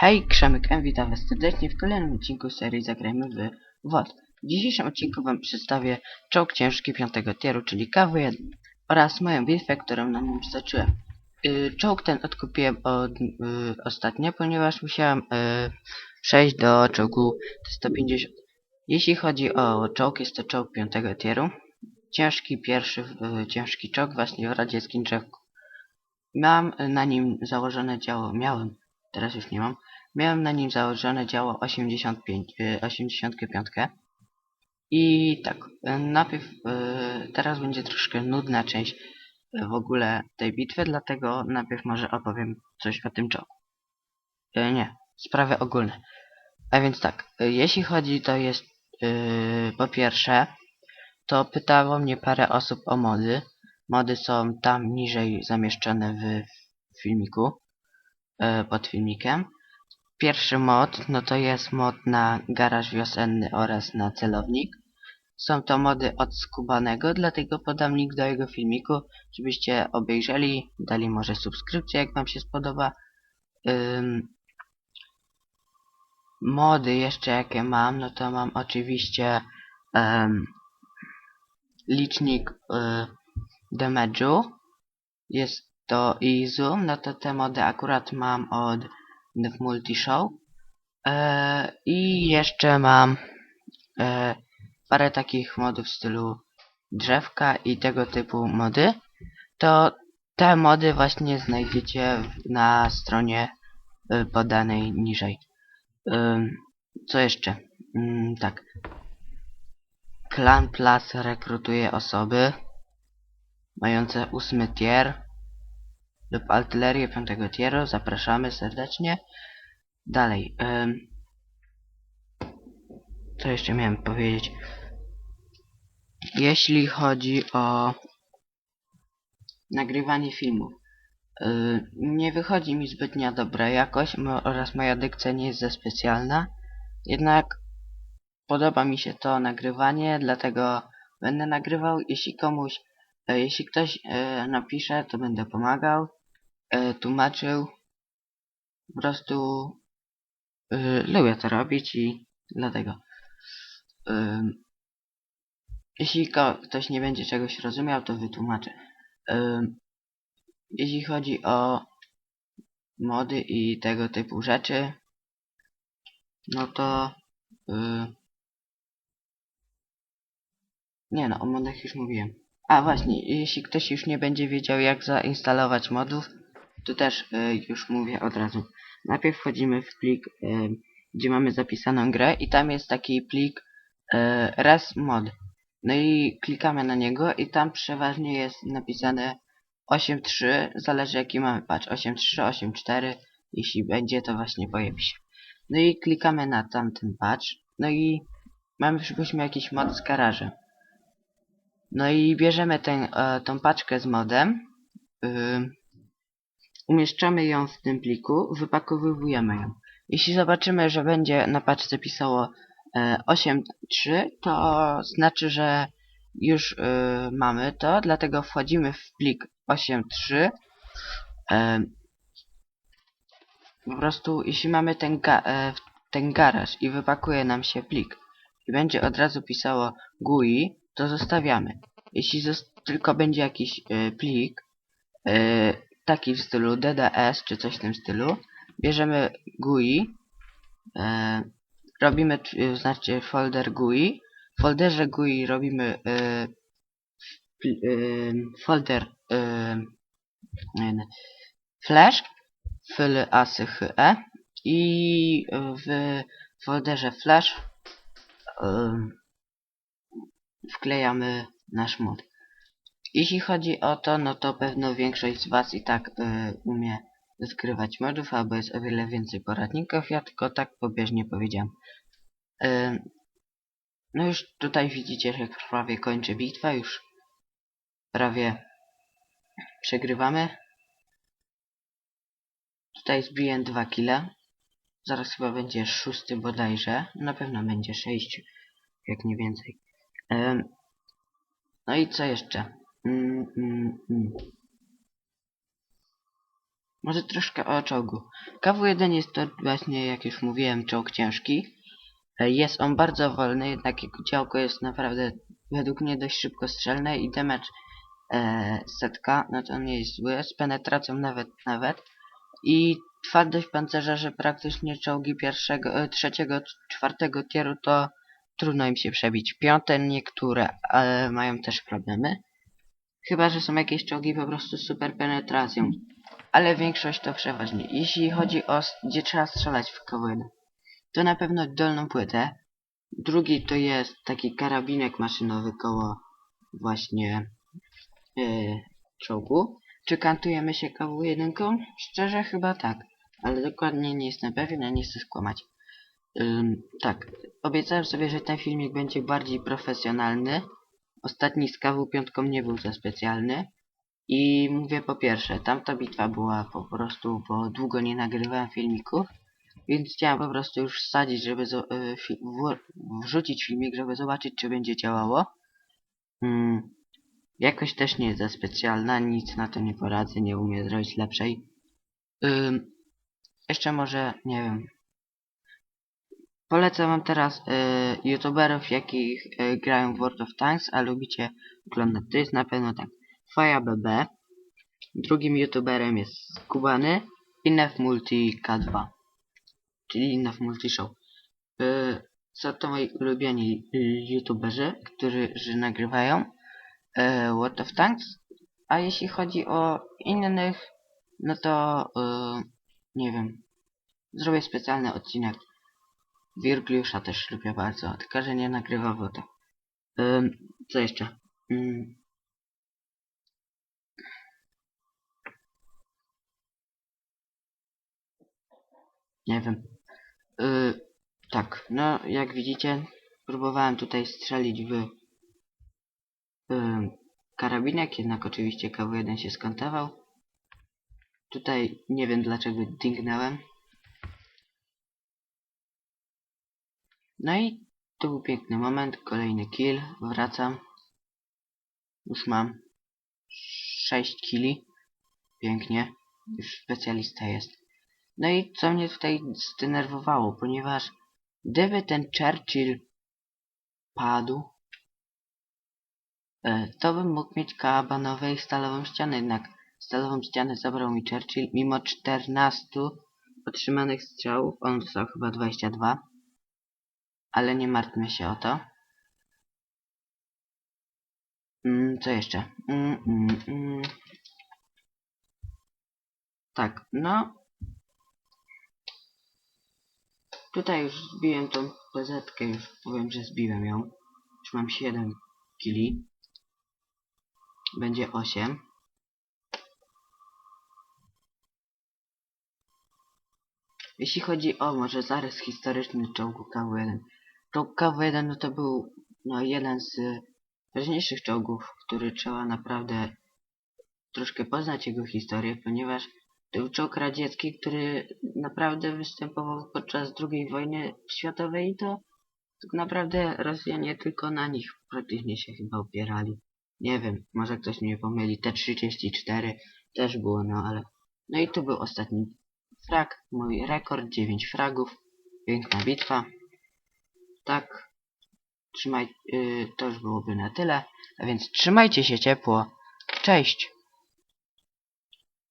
Hej, Krzemek M, witam was serdecznie w kolejnym odcinku serii Zagrajmy w WOD. W dzisiejszym odcinku wam przedstawię czołg ciężki piątego tieru, czyli KW1 oraz moją bitwę, którą na nim zacząłem. Yy, czołg ten odkupiłem od, yy, ostatnio, ponieważ musiałem yy, przejść do czołgu T-150. Jeśli chodzi o czołg, jest to czołg piątego tieru. Ciężki pierwszy, yy, ciężki czołg właśnie w radzieckim drzewku. Mam na nim założone działo, miałem, teraz już nie mam, miałem na nim założone działo 85, y, 85 i tak, y, najpierw, y, teraz będzie troszkę nudna część y, w ogóle tej bitwy, dlatego najpierw może opowiem coś o tym czołgu. Nie, sprawy ogólne. A więc tak, jeśli chodzi to jest po pierwsze, to pytało mnie parę osób o mody. Mody są tam niżej zamieszczone w filmiku, e, pod filmikiem. Pierwszy mod, no to jest mod na garaż wiosenny oraz na celownik. Są to mody od Skubanego, dlatego podam link do jego filmiku, żebyście obejrzeli, dali może subskrypcję, jak wam się spodoba. Ym, mody jeszcze jakie mam, no to mam oczywiście ym, licznik y, damage'u. Jest to i zoom, no to te mody akurat mam od w Multishow. E, I jeszcze mam e, parę takich modów w stylu drzewka i tego typu mody. To te mody właśnie znajdziecie na stronie y, podanej niżej. Ym, co jeszcze? Mm, tak. Clan Plus rekrutuje osoby mające ósmy tier lub artylerię piątego tieru. Zapraszamy serdecznie. Dalej. ym, co jeszcze miałem powiedzieć? Jeśli chodzi o nagrywanie filmów. Yy, nie wychodzi mi zbytnia dobra jakość oraz moja dykcja nie jest za specjalna. Jednak podoba mi się to nagrywanie, dlatego będę nagrywał. Jeśli komuś, e, jeśli ktoś e, napisze, to będę pomagał, tłumaczył. Po prostu e, lubię to robić i dlatego. Ym, jeśli ktoś nie będzie czegoś rozumiał, to wytłumaczę. Jeśli chodzi o mody i tego typu rzeczy, no to nie no, o modach już mówiłem. A właśnie, jeśli ktoś już nie będzie wiedział jak zainstalować modów, to też yy, już mówię od razu. Najpierw wchodzimy w plik, yy, gdzie mamy zapisaną grę i tam jest taki plik res mod. No i klikamy na niego i tam przeważnie jest napisane 8.3, zależy jaki mamy patch, 8.3, 8.4, jeśli będzie to właśnie pojawi się. No i klikamy na tamten patch, no i mamy przypuśćmy jakiś mod z garażem. No i bierzemy tę, e, tą paczkę z modem, yy, umieszczamy ją w tym pliku, wypakowujemy ją. Jeśli zobaczymy, że będzie na paczce pisało e, 8.3, to znaczy, że już e, mamy to, dlatego wchodzimy w plik 8.3. E, po prostu, jeśli mamy ten, ga e, ten garaż i wypakuje nam się plik i będzie od razu pisało GUI, to zostawiamy. Jeśli tylko będzie jakiś e, plik, e, taki w stylu DDS czy coś w tym stylu, bierzemy GUI, e, robimy, znaczy folder GUI, w folderze GUI robimy e, e, folder e, flash, fyl asychy i w folderze flash wklejamy nasz mod. Jeśli chodzi o to, no to pewno większość z Was i tak e, umie odkrywać modów, albo jest o wiele więcej poradników, ja tylko tak pobieżnie powiedziałem. E, no już tutaj widzicie, że prawie kończę bitwę, już prawie przegrywamy. Tutaj zbiję dwa kile. Zaraz chyba będzie szósty bodajże. Na pewno będzie sześć, jak nie więcej. Em, no i co jeszcze? Mm, mm, mm. Może troszkę o czołgu. KW-1 jest to właśnie, jak już mówiłem, czołg ciężki. Jest on bardzo wolny, jednak jego działko jest naprawdę według mnie dość szybkostrzelne i damage e, setka, no to nie jest zły, z penetracją nawet, nawet. I twardość pancerza, że praktycznie czołgi pierwszego, e, trzeciego, czwartego tieru to trudno im się przebić. Piąte niektóre, ale mają też problemy. Chyba, że są jakieś czołgi po prostu z super penetracją. Ale większość to przeważnie. Jeśli chodzi o gdzie trzeba strzelać w KW1, to na pewno dolną płytę. Drugi to jest taki karabinek maszynowy koło właśnie yy, czołgu. Czy kantujemy się KW1? Szczerze chyba tak, ale dokładnie nie jestem pewien, a nie chcę skłamać. Tak, obiecałem sobie, że ten filmik będzie bardziej profesjonalny. Ostatni z KW5 nie był za specjalny. I mówię po pierwsze, tamta bitwa była po prostu, bo długo nie nagrywałem filmików, więc chciałem po prostu już wsadzić, żeby y, fi- wrzucić filmik, żeby zobaczyć, czy będzie działało. Mm, jakoś też nie jest za specjalna, nic na to nie poradzę, nie umiem zrobić lepszej. Jeszcze może, nie wiem. Polecam wam teraz y, youtuberów, jakich y, grają w World of Tanks, a lubicie oglądać. To jest na pewno tak. Faja BB. Drugim youtuberem jest Kubany i Nef Multi K2. Czyli Nef Multi Show. Y, są to moi ulubieni y, youtuberzy, którzy nagrywają y, World of Tanks. A jeśli chodzi o innych, no to y, nie wiem. Zrobię specjalny odcinek. Wirgliusza też lubię bardzo, tylko że nie nagrywa wodę. Co jeszcze? Ym. Nie wiem. Y, tak, no jak widzicie, próbowałem tutaj strzelić w ym, karabinek, jednak oczywiście KW1 się skontował. Tutaj nie wiem dlaczego dingnąłem. No i to był piękny moment, kolejny kill, wracam. Już mam 6 killi. Pięknie, już specjalista jest. No i co mnie tutaj zdenerwowało, ponieważ gdyby ten Churchill padł, e, to bym mógł mieć kabanowe stalową ścianę, jednak stalową ścianę zabrał mi Churchill, mimo 14 otrzymanych strzałów, on dostał chyba 22, ale nie martwmy się o to. Mm, co jeszcze? Mm, mm, mm. Tak, no. Tutaj już zbiłem tą pozetkę, już powiem, że zbiłem ją. Już mam 7 kili. Będzie 8. Jeśli chodzi o może zarys historyczny czołgu KW1. Czołg KW1 no to był no, jeden z ważniejszych czołgów, który trzeba naprawdę troszkę poznać jego historię, ponieważ to był czołg radziecki, który naprawdę występował podczas II wojny światowej i to tak naprawdę Rosjanie tylko na nich praktycznie się chyba opierali. Nie wiem, może ktoś mnie pomyli, T-34 też było, no ale... No i to był ostatni frag, mój rekord, 9 fragów, piękna bitwa. Tak, trzymaj, yy, to już byłoby na tyle, a więc trzymajcie się ciepło, cześć!